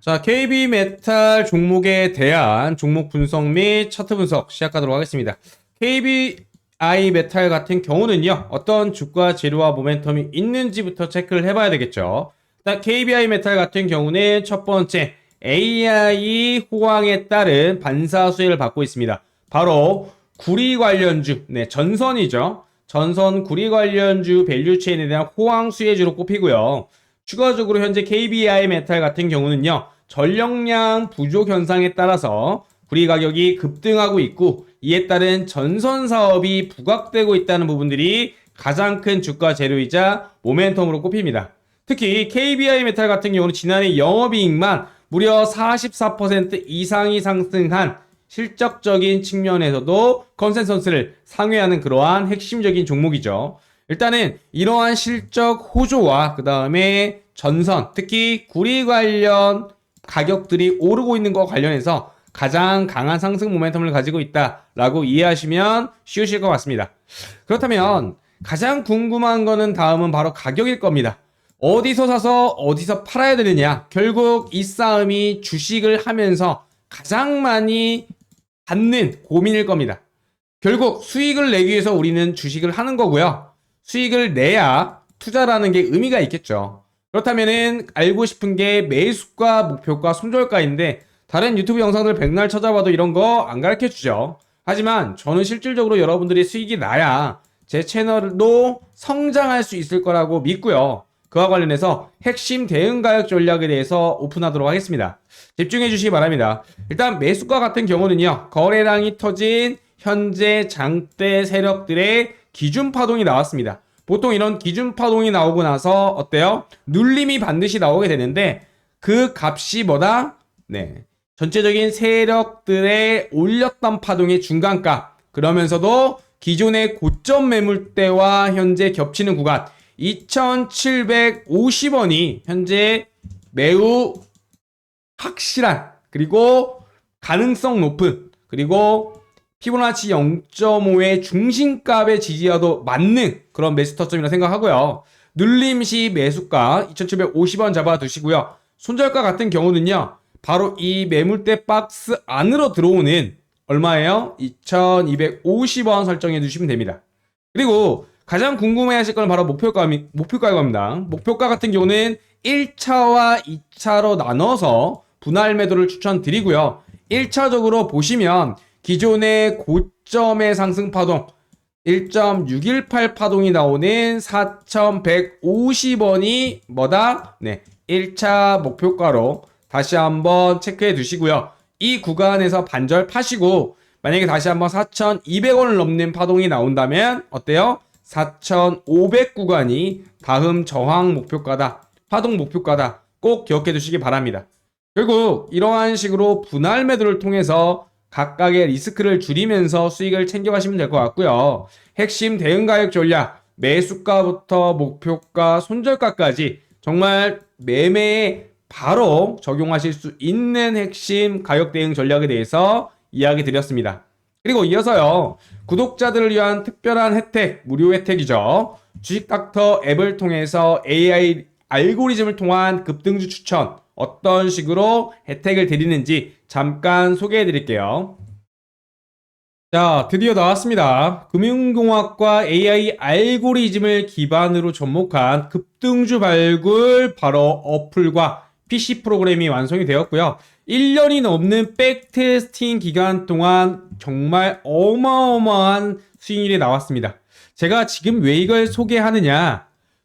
자, KB 메탈 종목에 대한 종목 분석 및 차트 분석 시작하도록 하겠습니다. KBI 메탈 같은 경우는요, 어떤 주가 재료와 모멘텀이 있는지부터 체크를 해봐야 되겠죠. 일단 KBI 메탈 같은 경우는 첫 번째 AI 호황에 따른 반사 수혜를 받고 있습니다. 바로 구리 관련주, 네, 전선이죠. 전선 구리 관련주 밸류 체인에 대한 호황 수혜주로 꼽히고요. 추가적으로 현재 KBI 메탈 같은 경우는요. 전력량 부족 현상에 따라서 구리 가격이 급등하고 있고 이에 따른 전선 사업이 부각되고 있다는 부분들이 가장 큰 주가 재료이자 모멘텀으로 꼽힙니다. 특히 KBI 메탈 같은 경우는 지난해 영업이익만 무려 44% 이상이 상승한 실적적인 측면에서도 컨센서스를 상회하는 그러한 핵심적인 종목이죠. 일단은 이러한 실적 호조와 그 다음에 전선, 특히 구리 관련 가격들이 오르고 있는 것과 관련해서 가장 강한 상승 모멘텀을 가지고 있다라고 이해하시면 쉬우실 것 같습니다. 그렇다면 가장 궁금한 거는 다음은 바로 가격일 겁니다. 어디서 사서 어디서 팔아야 되느냐. 결국 이 싸움이 주식을 하면서 가장 많이 받는 고민일 겁니다. 결국 수익을 내기 위해서 우리는 주식을 하는 거고요. 수익을 내야 투자라는 게 의미가 있겠죠. 그렇다면은 알고 싶은 게 매수가, 목표가, 손절가인데 다른 유튜브 영상들 백날 찾아봐도 이런 거 안 가르쳐 주죠. 하지만 저는 실질적으로 여러분들이 수익이 나야 제 채널도 성장할 수 있을 거라고 믿고요. 그와 관련해서 핵심 대응 가격 전략에 대해서 오픈하도록 하겠습니다. 집중해 주시기 바랍니다. 일단 매수가 같은 경우는요. 거래량이 터진 현재 장대 세력들의 기준 파동이 나왔습니다. 보통 이런 기준 파동이 나오고 나서 어때요? 눌림이 반드시 나오게 되는데 그 값이 뭐다? 네. 전체적인 세력들의 올렸던 파동의 중간값. 그러면서도 기존의 고점 매물대와 현재 겹치는 구간 2,750원이 현재 매우 확실한 그리고 가능성 높은 그리고 피보나치 0.5의 중심값의 지지와도 맞는 그런 매수 터점이라 생각하고요. 눌림 시 매수가 2,750원 잡아두시고요. 손절가 같은 경우는요. 바로 이 매물대 박스 안으로 들어오는 얼마예요? 2,250원 설정해 주시면 됩니다. 그리고 가장 궁금해 하실 건 바로 목표가, 목표가일 겁니다. 목표가 같은 경우는 1차와 2차로 나눠서 분할 매도를 추천드리고요. 1차적으로 보시면 기존의 고점의 상승 파동 1.618 파동이 나오는 4,150원이 뭐다? 네. 1차 목표가로 다시 한번 체크해 두시고요. 이 구간에서 반절 파시고 만약에 다시 한번 4,200원을 넘는 파동이 나온다면 어때요? 4,500 구간이 다음 저항 목표가다. 파동 목표가다. 꼭 기억해 두시기 바랍니다. 결국 이러한 식으로 분할 매도를 통해서 각각의 리스크를 줄이면서 수익을 챙겨가시면 될 것 같고요. 핵심 대응 가격 전략, 매수가부터 목표가, 손절가까지 정말 매매에 바로 적용하실 수 있는 핵심 가격 대응 전략에 대해서 이야기 드렸습니다. 그리고 이어서요, 구독자들을 위한 특별한 혜택, 무료 혜택이죠. 주식닥터 앱을 통해서 AI 알고리즘을 통한 급등주 추천, 어떤 식으로 혜택을 드리는지 잠깐 소개해 드릴게요. 자, 드디어 나왔습니다. 금융공학과 AI 알고리즘을 기반으로 접목한 급등주 발굴 바로 어플과 PC 프로그램이 완성이 되었고요. 1년이 넘는 백테스팅 기간 동안 정말 어마어마한 수익률이 나왔습니다. 제가 지금 왜 이걸 소개하느냐?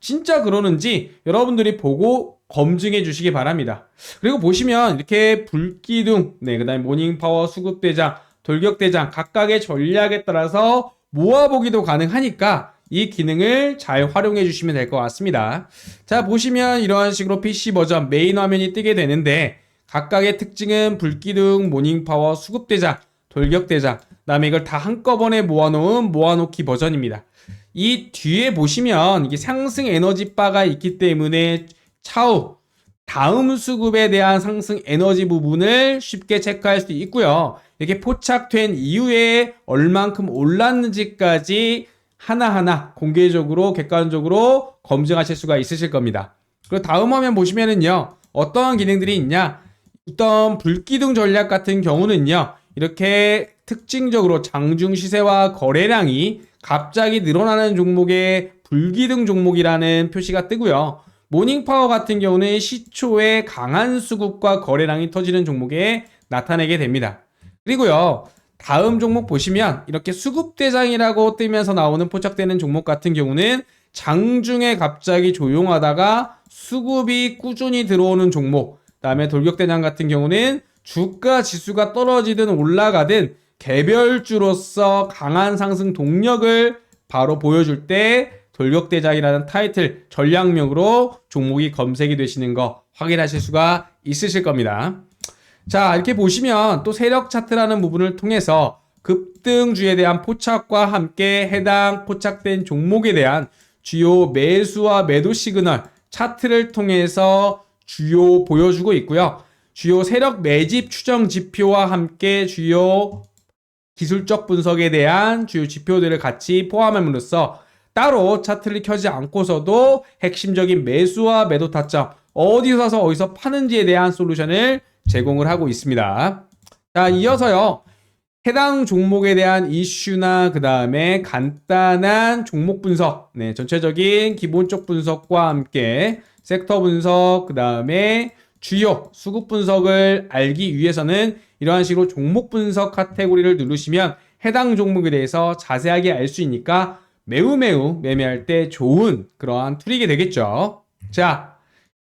진짜 그러는지 여러분들이 보고 검증해 주시기 바랍니다. 그리고 보시면 이렇게 불기둥, 네, 그 다음에 모닝파워, 수급대장, 돌격대장 각각의 전략에 따라서 모아보기도 가능하니까 이 기능을 잘 활용해 주시면 될 것 같습니다. 자, 보시면 이러한 식으로 PC 버전 메인 화면이 뜨게 되는데 각각의 특징은 불기둥, 모닝파워, 수급대장, 돌격대장, 그 다음에 이걸 다 한꺼번에 모아놓은 모아놓기 버전입니다. 이 뒤에 보시면 이게 상승 에너지 바가 있기 때문에 차후 다음 수급에 대한 상승 에너지 부분을 쉽게 체크할 수 있고요. 이렇게 포착된 이후에 얼만큼 올랐는지까지 하나하나 공개적으로 객관적으로 검증하실 수가 있으실 겁니다. 그리고 다음 화면 보시면은요. 어떠한 기능들이 있냐? 어떤 불기둥 전략 같은 경우는요. 이렇게 특징적으로 장중 시세와 거래량이 갑자기 늘어나는 종목의 불기둥 종목이라는 표시가 뜨고요. 모닝파워 같은 경우는 시초에 강한 수급과 거래량이 터지는 종목에 나타내게 됩니다. 그리고요. 다음 종목 보시면 이렇게 수급대장이라고 뜨면서 나오는 포착되는 종목 같은 경우는 장중에 갑자기 조용하다가 수급이 꾸준히 들어오는 종목. 그 다음에 돌격대장 같은 경우는 주가 지수가 떨어지든 올라가든 개별주로서 강한 상승 동력을 바로 보여줄 때 돌격대장이라는 타이틀 전략명으로 종목이 검색이 되시는 거 확인하실 수가 있으실 겁니다. 자, 이렇게 보시면 또 세력 차트라는 부분을 통해서 급등주에 대한 포착과 함께 해당 포착된 종목에 대한 주요 매수와 매도 시그널 차트를 통해서 주요 보여주고 있고요. 주요 세력 매집 추정 지표와 함께 주요 기술적 분석에 대한 주요 지표들을 같이 포함함으로써 따로 차트를 켜지 않고서도 핵심적인 매수와 매도 타점 어디서 사서 어디서 파는지에 대한 솔루션을 제공을 하고 있습니다. 자, 이어서요. 해당 종목에 대한 이슈나 그 다음에 간단한 종목 분석, 네, 전체적인 기본적 분석과 함께 섹터 분석, 그 다음에 주요 수급 분석을 알기 위해서는 이러한 식으로 종목 분석 카테고리를 누르시면 해당 종목에 대해서 자세하게 알 수 있으니까 매우 매우 매매할 때 좋은 그러한 툴이게 되겠죠. 자,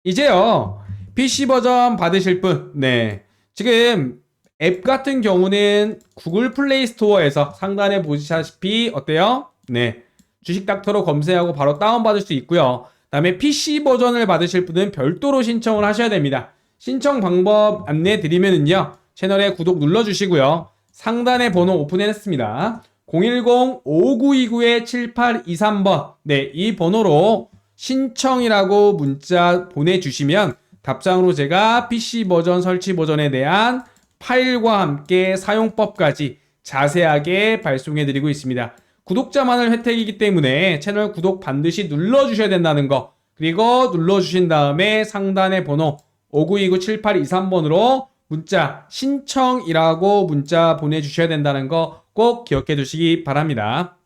이제요. PC 버전 받으실 분, 네. 지금 앱 같은 경우는 구글 플레이 스토어에서 상단에 보시다시피 어때요? 네. 주식 닥터로 검색하고 바로 다운받을 수 있고요. 다음에 PC 버전을 받으실 분은 별도로 신청을 하셔야 됩니다. 신청 방법 안내 드리면은요. 채널에 구독 눌러주시고요. 상단에 번호 오픈해놨습니다. 010-5929-7823번. 네, 이 번호로 신청이라고 문자 보내주시면 답장으로 제가 PC 버전 설치 버전에 대한 파일과 함께 사용법까지 자세하게 발송해드리고 있습니다. 구독자만을 혜택이기 때문에 채널 구독 반드시 눌러주셔야 된다는 거 그리고 눌러주신 다음에 상단의 번호 5929-7823번으로 문자 신청이라고 문자 보내주셔야 된다는 거 꼭 기억해 두시기 바랍니다.